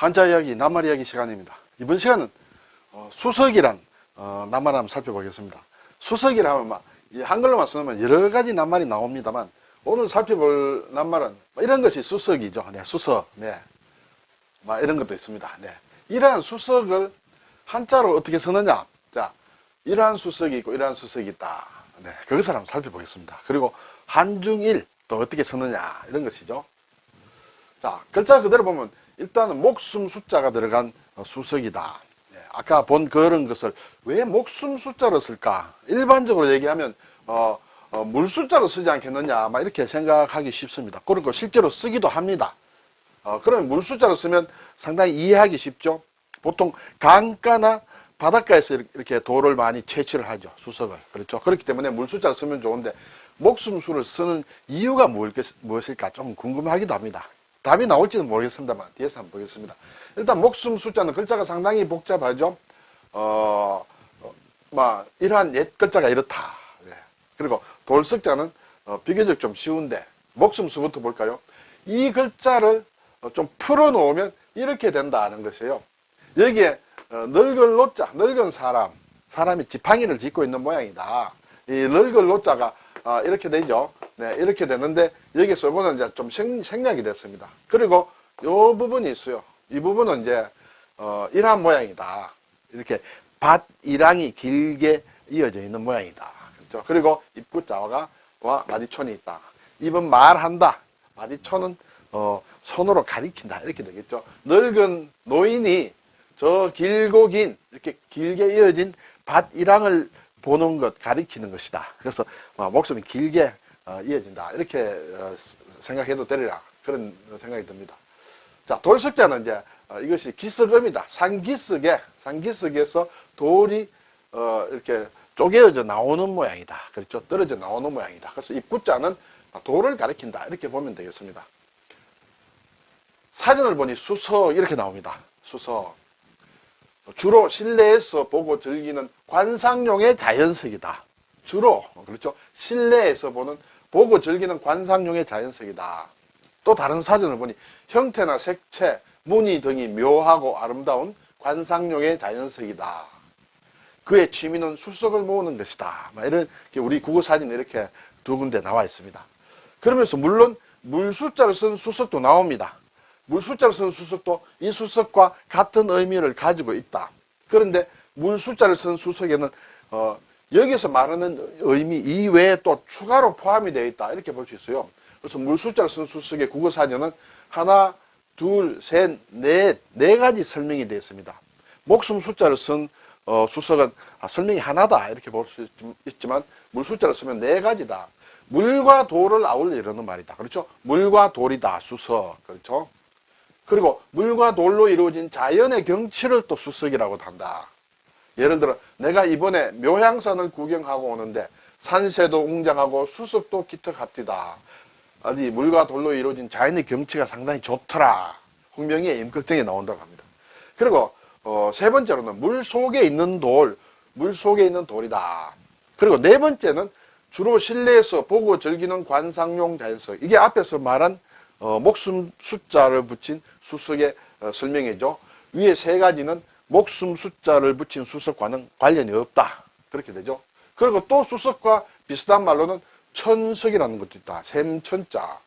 한자 이야기, 낱말 이야기 시간입니다. 이번 시간은 어, 수석이란 어, 낱말 한번 살펴보겠습니다. 수석이라 하면 막, 이 한글로만 쓰면 여러 가지 낱말이 나옵니다만 오늘 살펴볼 낱말은 뭐 이런 것이 수석이죠. 네, 수석. 네. 막 이런 것도 있습니다. 네. 이러한 수석을 한자로 어떻게 쓰느냐? 자, 이러한 수석이 있고 이러한 수석이 있다. 네, 그것을 한번 살펴보겠습니다. 그리고 한중일 또 어떻게 쓰느냐 이런 것이죠. 자, 글자 그대로 보면 일단은 목숨 숫자가 들어간 어, 수석이다. 네, 아까 본 그런 것을 왜 목숨 숫자로 쓸까? 일반적으로 얘기하면 어, 어, 물 숫자로 쓰지 않겠느냐, 막 이렇게 생각하기 쉽습니다. 그리고 실제로 쓰기도 합니다. 어, 그러면 물 숫자로 쓰면 상당히 이해하기 쉽죠. 보통 강가나 바닷가에서 이렇게 돌을 많이 채취를 하죠. 수석을. 그렇죠. 그렇기 때문에 물 숫자를 쓰면 좋은데 목숨수를 쓰는 이유가 무엇- 무엇일까 좀 궁금하기도 합니다. 답이 나올지는 모르겠습니다만 뒤에서 한번 보겠습니다. 일단 목숨 숫자는 글자가 상당히 복잡하죠. 어, 어, 막 이러한 옛 글자가 이렇다. 예. 그리고 돌석자는 어, 비교적 좀 쉬운데 목숨 수부터 볼까요? 이 글자를 어, 좀 풀어놓으면 이렇게 된다는 것이에요. 여기에 어, 늙은 노자, 늙은 사람, 사람이 지팡이를 짚고 있는 모양이다. 이 늙은 노자가 아, 이렇게 되죠. 네, 이렇게 되는데 여기서 이거는 이제 좀 생, 생략이 됐습니다. 그리고 요 부분이 있어요. 이 부분은 이제 어, 이러한 모양이다. 이렇게 밭이랑이 길게 이어져 있는 모양이다. 그렇죠? 그리고 입구자와 와 마디촌이 있다. 입은 말한다. 마디촌은 어, 손으로 가리킨다. 이렇게 되겠죠. 늙은 노인이 저 길고 긴 이렇게 길게 이어진 밭이랑을 보는 것, 가리키는 것이다. 그래서 어, 목숨이 길게 어, 이어진다. 이렇게 어, 생각해도 되리라. 그런 생각이 듭니다. 자, 돌석자는 이제 어, 이것이 기석음이다. 산기석에, 산기석에서 돌이 어, 이렇게 쪼개어져 나오는 모양이다. 그렇죠? 떨어져 나오는 모양이다. 그래서 입구자는 돌을 가리킨다. 이렇게 보면 되겠습니다. 사진을 보니 수석 이렇게 나옵니다. 수석. 주로 실내에서 보고 즐기는 관상용의 자연석이다. 주로 그렇죠. 실내에서 보는 보고 즐기는 관상용의 자연석이다. 또 다른 사진을 보니 형태나 색채, 무늬 등이 묘하고 아름다운 관상용의 자연석이다. 그의 취미는 수석을 모으는 것이다. 막 이런 우리 국어 사진에 이렇게 두 군데 나와 있습니다. 그러면서 물론 물 숫자를 쓴 수석도 나옵니다. 물숫자를 쓴 수석도 이 수석과 같은 의미를 가지고 있다. 그런데 물숫자를 쓴 수석에는 어, 여기서 말하는 의미 이외에 또 추가로 포함이 되어 있다. 이렇게 볼 수 있어요. 그래서 물숫자를 쓴 수석의 국어 사전은 하나, 둘, 셋, 넷, 네 가지 설명이 되어 있습니다. 목숨 숫자를 쓴 어, 수석은 아, 설명이 하나다 이렇게 볼 수 있지만 물 숫자를 쓰면 네 가지다. 물과 돌을 아울리려는 말이다. 그렇죠? 물과 돌이다. 수석. 그렇죠? 그리고 물과 돌로 이루어진 자연의 경치를 또 수석이라고 한다. 예를 들어 내가 이번에 묘향산을 구경하고 오는데 산새도 웅장하고 수석도 기특합디다. 아니 물과 돌로 이루어진 자연의 경치가 상당히 좋더라. 홍명희의 임꺽정에 나온다고 합니다. 그리고 어, 세 번째로는 물 속에 있는 돌, 물 속에 있는 돌이다. 그리고 네 번째는 주로 실내에서 보고 즐기는 관상용 자연석. 이게 앞에서 말한 어, 목숨 숫자를 붙인 수석의 어, 설명이죠. 위에 세 가지는 목숨 숫자를 붙인 수석과는 관련이 없다. 그렇게 되죠. 그리고 또 수석과 비슷한 말로는 천석이라는 것도 있다. 샘천자.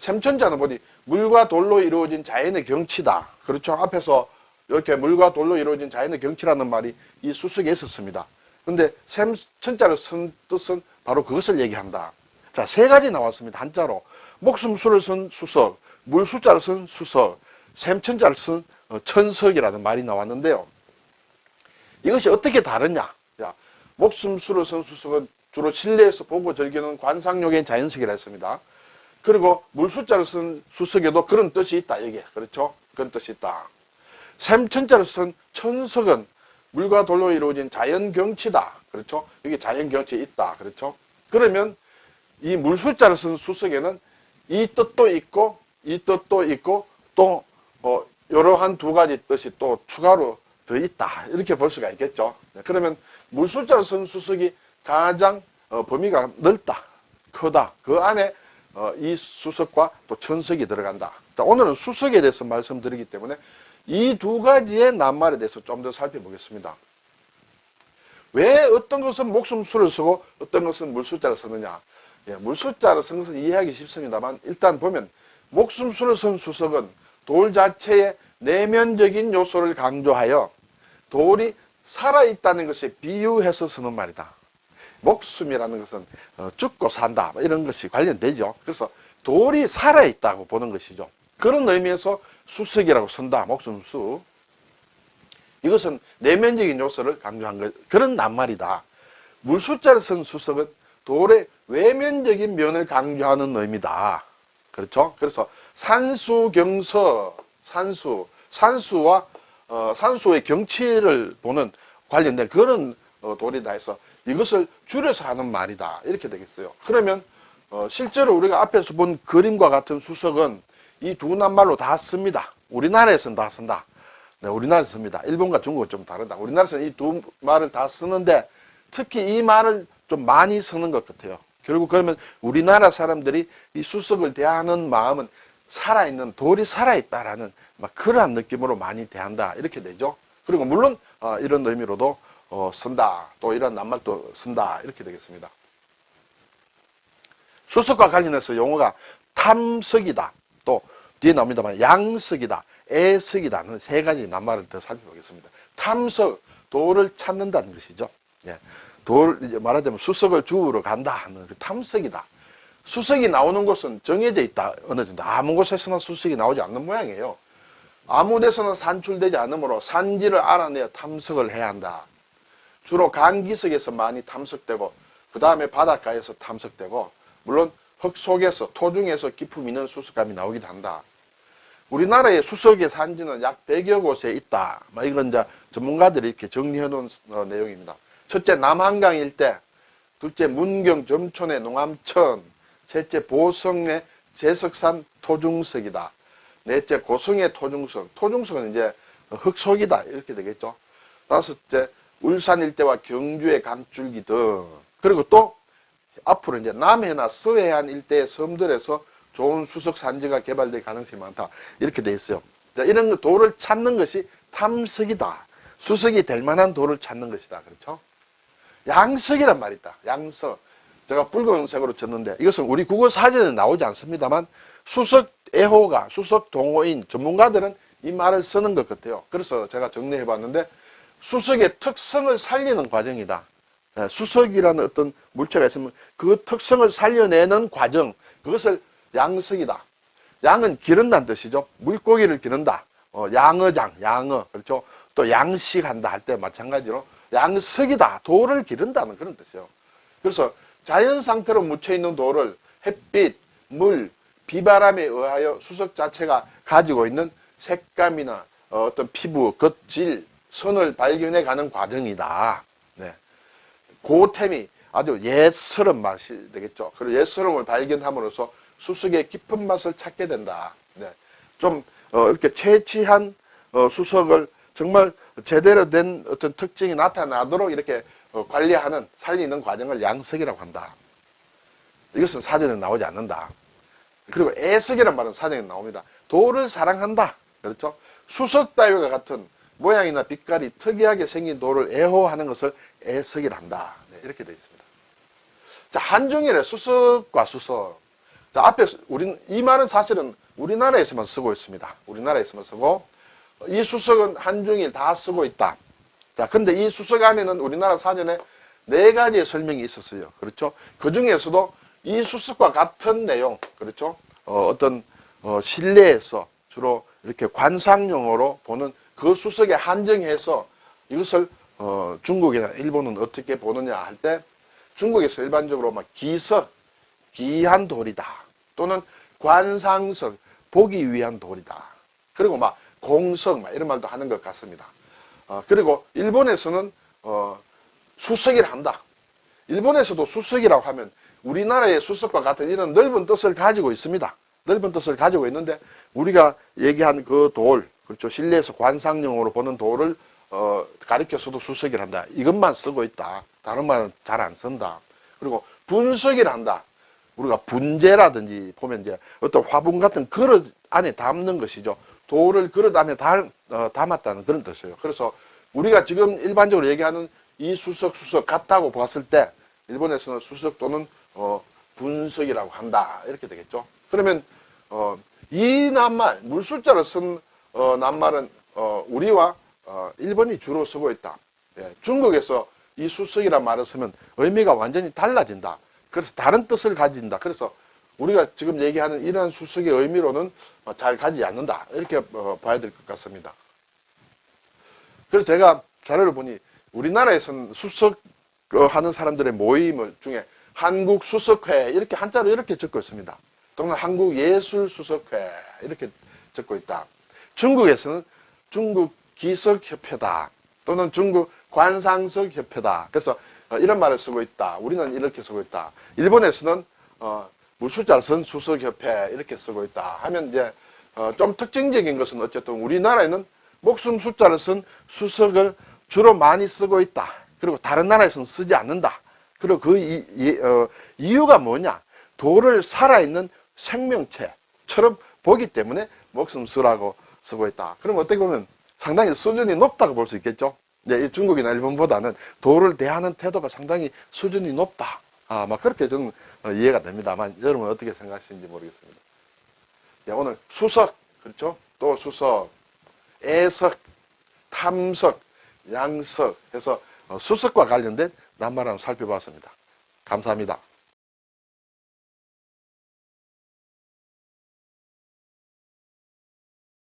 샘천자는 뭐니? 물과 돌로 이루어진 자연의 경치다. 그렇죠. 앞에서 이렇게 물과 돌로 이루어진 자연의 경치라는 말이 이 수석에 있었습니다. 근데 샘천자를 쓴 뜻은 바로 그것을 얘기한다. 자, 세 가지 나왔습니다. 한자로. 목숨수를 쓴 수석, 물숫자를 쓴 수석, 샘천자를 쓴 어, 천석이라는 말이 나왔는데요. 이것이 어떻게 다르냐? 자, 목숨수를 쓴 수석은 주로 실내에서 보고 즐기는 관상용의 자연석이라 했습니다. 그리고 물숫자를 쓴 수석에도 그런 뜻이 있다. 이게 그렇죠? 그런 뜻이 있다. 샘천자를 쓴 천석은 물과 돌로 이루어진 자연 경치다. 그렇죠? 여기 자연 경치 있다. 그렇죠? 그러면 이 물숫자를 쓴 수석에는 이 뜻도 있고 이 뜻도 있고 또 어, 이러한 두 가지 뜻이 또 추가로 더 있다 이렇게 볼 수가 있겠죠. 네, 그러면 물숫자를 쓴 수석이 가장 어, 범위가 넓다, 크다. 그 안에 어, 이 수석과 또 천석이 들어간다. 자, 오늘은 수석에 대해서 말씀드리기 때문에 이 두 가지의 낱말에 대해서 좀 더 살펴보겠습니다. 왜 어떤 것은 목숨수를 쓰고 어떤 것은 물숫자를 쓰느냐. 예, 물숫자를 쓰는 것은 이해하기 쉽습니다만 일단 보면 목숨 수를 쓴 수석은 돌 자체의 내면적인 요소를 강조하여 돌이 살아있다는 것에 비유해서 쓰는 말이다. 목숨이라는 것은 어, 죽고 산다 뭐 이런 것이 관련되죠. 그래서 돌이 살아있다고 보는 것이죠. 그런 의미에서 수석이라고 쓴다. 목숨수. 이것은 내면적인 요소를 강조한 것, 그런 낱말이다. 물숫자를 쓴 수석은 돌의 외면적인 면을 강조하는 의미다. 그렇죠? 그래서 산수경서, 산수, 산수와 어, 산수의 경치를 보는 관련된 그런 어, 돌이다 해서 이것을 줄여서 하는 말이다. 이렇게 되겠어요. 그러면 어, 실제로 우리가 앞에서 본 그림과 같은 수석은 이 두 낱말로 다 씁니다. 우리나라에서는 다 쓴다. 네, 우리나라에서 씁니다. 일본과 중국은 좀 다르다. 우리나라에서는 이 두 말을 다 쓰는데 특히 이 말을 좀 많이 쓰는 것 같아요. 결국 그러면 우리나라 사람들이 이 수석을 대하는 마음은 살아있는 돌이 살아있다라는 막 그러한 느낌으로 많이 대한다 이렇게 되죠. 그리고 물론 어, 이런 의미로도 어, 쓴다 또 이런 낱말도 쓴다 이렇게 되겠습니다. 수석과 관련해서 용어가 탐석이다 또 뒤에 나옵니다만 양석이다 애석이다는 세 가지 낱말을 더 살펴보겠습니다. 탐석 돌을 찾는다는 것이죠. 예. 돌 이제 말하자면 수석을 주우러 간다 하는 그 탐석이다. 수석이 나오는 곳은 정해져 있다. 어느 정도 아무 곳에서나 수석이 나오지 않는 모양이에요. 아무 데서나 산출되지 않으므로 산지를 알아내어 탐석을 해야 한다. 주로 강기석에서 많이 탐석되고 그 다음에 바닷가에서 탐석되고 물론 흙 속에서 토중에서 기품 있는 수석감이 나오기도 한다. 우리나라의 수석의 산지는 약 100여 곳에 있다. 뭐 이건 이제 전문가들이 이렇게 정리해 놓은 어, 내용입니다. 첫째 남한강 일대, 둘째 문경 점촌의 농암천, 셋째 보성의 제석산 토중석이다. 넷째 고성의 토중석, 토중석은 이제 흙속이다 이렇게 되겠죠. 다섯째 울산 일대와 경주의 강줄기 등 그리고 또 앞으로 이제 남해나 서해안 일대의 섬들에서 좋은 수석 산지가 개발될 가능성이 많다 이렇게 돼 있어요. 자, 이런 돌을 찾는 것이 탐석이다. 수석이 될 만한 돌을 찾는 것이다. 그렇죠? 양석이란 말이 있다. 양석. 제가 붉은색으로 쳤는데 이것은 우리 국어 사전에 나오지 않습니다만 수석 애호가 수석 동호인 전문가들은 이 말을 쓰는 것 같아요. 그래서 제가 정리해 봤는데 수석의 특성을 살리는 과정이다. 예, 수석이라는 어떤 물체가 있으면 그 특성을 살려내는 과정 그것을 양석이다. 양은 기른다는 뜻이죠. 물고기를 기른다. 어, 양어장, 양어 그렇죠. 또 양식한다 할 때 마찬가지로 양석이다. 돌을 기른다는 그런 뜻이에요. 그래서 자연 상태로 묻혀 있는 돌을 햇빛, 물, 비바람에 의하여 수석 자체가 가지고 있는 색감이나 어, 어떤 피부, 겉질, 선을 발견해 가는 과정이다. 네. 고템이 아주 옛스러운 맛이 되겠죠. 그리고 옛스러움을 발견함으로써 수석의 깊은 맛을 찾게 된다. 네. 좀 어, 이렇게 채취한 어, 수석을 정말 제대로 된 어떤 특징이 나타나도록 이렇게 어, 관리하는 살리는 과정을 양석이라고 한다. 이것은 사전에 나오지 않는다. 그리고 애석이란 말은 사전에 나옵니다. 돌을 사랑한다. 그렇죠? 수석 따위와 같은 모양이나 빛깔이 특이하게 생긴 돌을 애호하는 것을 애석이라 한다. 네, 이렇게 되어 있습니다. 자, 한중일의 수석과 수석. 자, 앞에, 우리, 이 말은 사실은 우리나라에서만 쓰고 있습니다. 우리나라에서만 쓰고, 이 수석은 한중일 다 쓰고 있다. 자, 근데 이 수석 안에는 우리나라 사전에 네 가지의 설명이 있었어요. 그렇죠? 그 중에서도 이 수석과 같은 내용, 그렇죠? 어, 떤 어, 실내에서 주로 이렇게 관상용으로 보는 그 수석에 한정해서 이것을 어, 중국이나 일본은 어떻게 보느냐 할 때 중국에서 일반적으로 막 기석, 기한 돌이다. 또는 관상석, 보기 위한 돌이다. 그리고 막 공석, 막 이런 말도 하는 것 같습니다. 어, 그리고 일본에서는 어, 수석이라 한다. 일본에서도 수석이라고 하면 우리나라의 수석과 같은 이런 넓은 뜻을 가지고 있습니다. 넓은 뜻을 가지고 있는데 우리가 얘기한 그 돌, 그렇죠. 실내에서 관상용으로 보는 돌을 어, 가리켜서도 수석이라 한다. 이것만 쓰고 있다. 다른 말은 잘 안 쓴다. 그리고 분석이라 한다. 우리가 분재라든지 보면 이제 어떤 화분 같은 그릇 안에 담는 것이죠. 돌을 그릇 안에 담, 어, 담았다는 그런 뜻이에요. 그래서 우리가 지금 일반적으로 얘기하는 이 수석 수석 같다고 봤을 때 일본에서는 수석 또는 어, 분석이라고 한다 이렇게 되겠죠. 그러면 어, 이 낱말 물숫자로 쓴 어, 낱말은 어, 우리와 어, 일본이 주로 쓰고 있다. 예, 중국에서 이 수석이란 말을 쓰면 의미가 완전히 달라진다. 그래서 다른 뜻을 가진다. 그래서 우리가 지금 얘기하는 이러한 수석의 의미로는 어, 잘 가지 않는다. 이렇게 어, 봐야 될 것 같습니다. 그래서 제가 자료를 보니 우리나라에서는 수석 어, 하는 사람들의 모임 중에 한국 수석회 이렇게 한자로 이렇게 적고 있습니다. 또는 한국 예술 수석회 이렇게 적고 있다. 중국에서는 중국 기석협회다. 또는 중국 관상석협회다. 그래서 어, 이런 말을 쓰고 있다. 우리는 이렇게 쓰고 있다. 일본에서는 어, 쓴 수석협회 이렇게 쓰고 있다. 하면 이제 어, 좀 특징적인 것은 어쨌든 우리나라에는 목숨 숫자를 쓴 수석을 주로 많이 쓰고 있다. 그리고 다른 나라에서는 쓰지 않는다. 그리고 그 이, 이, 어, 이유가 뭐냐? 돌을 살아있는 생명체처럼 보기 때문에 목숨 수라고 쓰고 있다. 그럼 어떻게 보면 상당히 수준이 높다고 볼 수 있겠죠? 네, 이 중국이나 일본보다는 돌을 대하는 태도가 상당히 수준이 높다. 아, 막 그렇게 저는 어, 이해가 됩니다만 여러분 어떻게 생각하시는지 모르겠습니다. 네, 오늘 수석, 그렇죠? 또 수석, 애석, 탐석, 양석 해서 어, 수석과 관련된 낱말 한번 살펴봤습니다. 감사합니다.